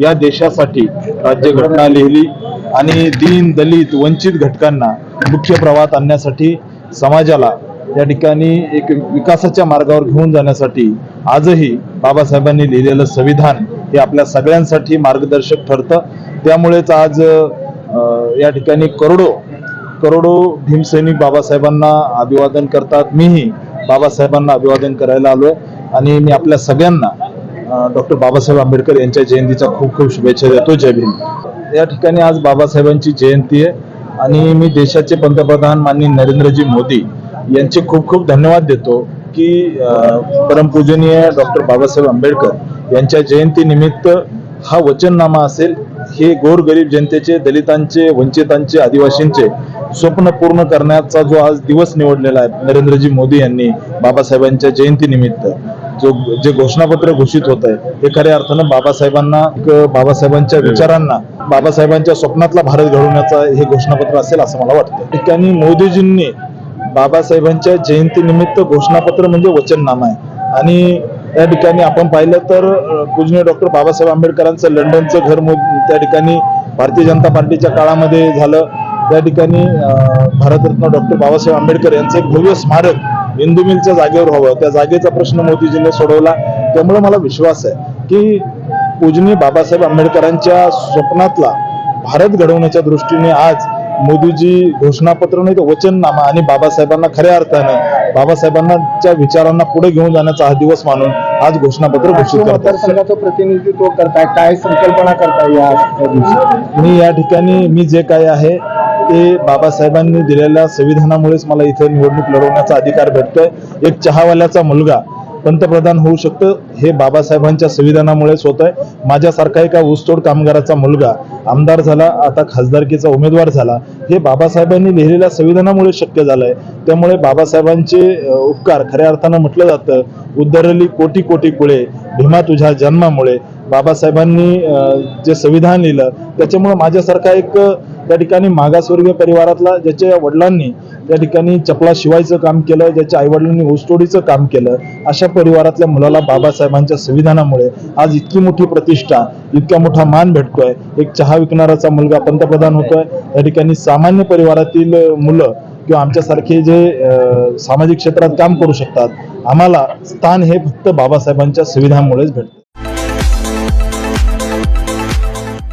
या देशासाठी राज्यघटना लिहिली आणि दीन दलित वंचित घटकांना मुख्य प्रवाहात आणण्यासाठी समाजाला या ठिकाणी एक विकासाच्या मार्गावर घेऊन जाण्यासाठी आजही बाबासाहेबांनी लिहिलेलं संविधान हे आपल्या सगळ्यांसाठी मार्गदर्शक ठरतं. त्यामुळेच आज या ठिकाणी करोडो करोडो भीमसैनिक बाबासाहेबांना अभिवादन करतात. मीही बाबासाहेबांना अभिवादन करायला आलो आणि मी आपल्या सगळ्यांना डॉक्टर बाबासाहेब आंबेडकर यांच्या जयंतीचा खूप खूप शुभेच्छा देतो. जय भीम. या ठिकाणी आज बाबासाहेबांची जयंती आहे आणि मी देशाचे पंतप्रधान माननीय नरेंद्रजी मोदी यांचे खूप खूप धन्यवाद देतो की परमपूजनीय डॉक्टर बाबासाहेब आंबेडकर यांच्या जयंतीनिमित्त हा वचननामा असेल हे गोरगरीब जनतेचे दलितांचे वंचितांचे आदिवासींचे स्वप्न पूर्ण करण्याचा जो आज दिवस निवडलेला आहे नरेंद्रजी मोदी यांनी बाबासाहेबांच्या जयंतीनिमित्त जो जे घोषणापत्र घोषित होत आहे हे खऱ्या अर्थानं बाबासाहेबांना बाबासाहेबांच्या विचारांना बाबासाहेबांच्या स्वप्नातला भारत घडवण्याचा हे घोषणापत्र असेल असं मला वाटतं. ठिकाणी मोदीजींनी बाबासाहेबांच्या जयंतीनिमित्त घोषणापत्र म्हणजे वचननामा आहे. आणि त्या ठिकाणी आपण पाहिलं तर पूजनीय डॉक्टर बाबासाहेब आंबेडकरांचं लंडनचं घर मो- त्या ठिकाणी भारतीय जनता पार्टीच्या काळामध्ये झालं. त्या ठिकाणी भारतरत्न डॉक्टर बाबासाहेब आंबेडकर यांचं एक भव्य स्मारक इंदू मिलच्या जागेवर हवं त्या जागेचा प्रश्न मोदीजीने सोडवला. त्यामुळे मला विश्वास आहे की पूजनीय बाबासाहेब आंबेडकरांच्या स्वप्नातला भारत घडवण्याच्या दृष्टीने आज मोदीजी घोषणापत्र नाही तर वचननामा आणि बाबासाहेबांना खऱ्या अर्थानं बाबासाहेबांच्या विचारांना पुढे घेऊन जाण्याचा हा दिवस मानून आज घोषणापत्र घोषित करतात. प्रतिनिधित्व करताय काय संकल्पना करताय या दिवशी? मी या ठिकाणी मी जे काय आहे ते बाबासाहेबांनी दिलेल्या संविधानामुळेच मला इथे निवडणूक लढवण्याचा अधिकार भेटतोय. एक चहावाल्याचा मुलगा पंतप्रधान होऊ शकतं हे बाबासाहेबांच्या संविधानामुळेच होत आहे. माझ्यासारखा एका ऊसतोड कामगाराचा मुलगा आमदार झाला आता खासदारकीचा उमेदवार झाला. हे बाबासाहेबांनी लिहिलेल्या संविधानामुळे शक्य झालं आहे त्यामुळे बाबासाहेबांचे उपकार खऱ्या अर्थानं म्हटलं जातं. उद्धरली कोटी कोटी कुळे भीमा तुझ्या जन्मामुळे. बाबासाहेबांनी जे संविधान लिहिलं त्याच्यामुळे माझ्यासारखा एक त्या ठिकाणी मागासवर्गीय परिवारातला ज्याच्या वडिलांनी त्या ठिकाणी चपला शिवायचं काम केलं ज्याच्या आईवडिलांनी ऊसतोडीचं काम केलं अशा परिवारातल्या मुलाला बाबासाहेबांच्या संविधानामुळे आज इतकी मोठी प्रतिष्ठा इतका मोठा मान भेटतोय. एक चहा विकणाराचा मुलगा पंतप्रधान होतोय. त्या ठिकाणी सामान्य परिवारातील मुलं किंवा आमच्यासारखे जे सामाजिक क्षेत्रात काम करू शकतात आम्हाला स्थान हे फक्त बाबासाहेबांच्या संविधानामुळेच भेटतं.